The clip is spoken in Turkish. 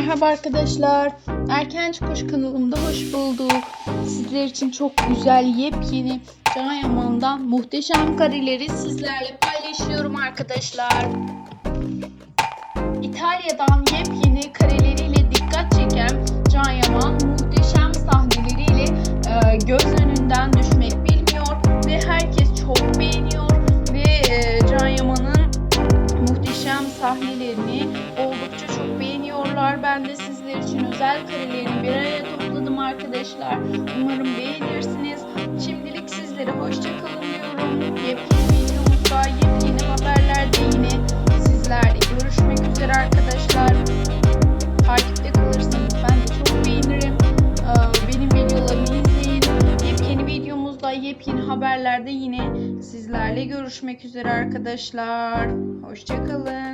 Merhaba arkadaşlar. Erken Çıkış kanalımda hoş bulduk. Sizler için çok güzel yepyeni Can Yaman'dan muhteşem kareleri sizlerle paylaşıyorum arkadaşlar. İtalya'dan yepyeni kareleriyle dikkat çeken Can Yaman muhteşem sahneleriyle e, göz önünden düşmek bilmiyor ve herkes çok beğeniyor ve e, Can Yaman'ın muhteşem sahnelerini oldukça çok beğeniyorlar. Ben de sizler için özel karelerini bir araya topladım arkadaşlar. Umarım beğenirsiniz. Şimdilik sizlere hoşça kalın diyorum. Yepyeni videomuzda, yepyeni haberlerde yine sizlerle görüşmek üzere arkadaşlar. Takipte kalırsanız ben de çok beğenirim. Ee, Benim videolarımı izleyin. Yepyeni videomuzda, yepyeni haberlerde yine sizlerle görüşmek üzere arkadaşlar. Hoşça kalın.